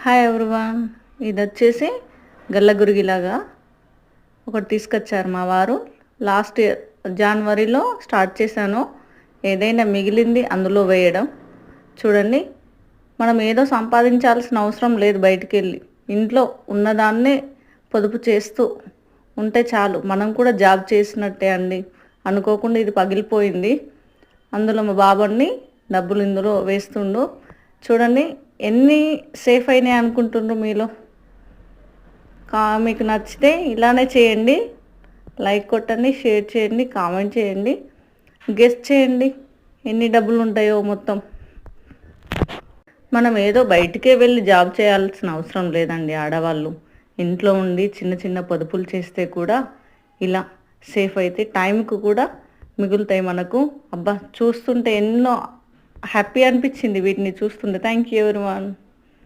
Hi everyone ఇది వచ్చేసి గల్లగురిగిలాగా ఒకటి తీసుకొచ్చారు మా వారు. లాస్ట్ ఇయర్ జనవరిలో స్టార్ట్ చేశాను. ఏదైనా మిగిలింది అందులో వేయడం. చూడండి మనం ఏదో సంపాదించాల్సిన అవసరం లేదు బయటికి వెళ్ళి ఇంట్లో ఉన్నదాన్నే పొదుపు చేస్తూ ఉంటే చాలు. మనం కూడా జాబ్ చేసినట్టే అండి. అనుకోకుండా ఇది పగిలిపోయింది. అందులో మా బాబుని డబ్బులు ఇందులో వేస్తుండు. చూడండి ఎన్ని సేఫ్ అయినాయి అనుకుంటుండ్రు మీలో? కా మీకు నచ్చితే ఇలానే చేయండి. లైక్ కొట్టండి షేర్ చేయండి కామెంట్ చేయండి. గెస్ట్ చేయండి ఎన్ని డబ్బులు ఉంటాయో మొత్తం. మనం ఏదో బయటికే వెళ్ళి జాబ్ చేయాల్సిన అవసరం లేదండి ఆడవాళ్ళు. ఇంట్లో ఉండి చిన్న చిన్న పొదుపులు చేస్తే కూడా ఇలా సేఫ్ అయితే టైంకు కూడా మిగులుతాయి మనకు. అబ్బా చూస్తుంటే ఎన్నో హ్యాపీ అనిపించింది వీటిని చూస్తుంటే. థ్యాంక్ యూ ఎవరి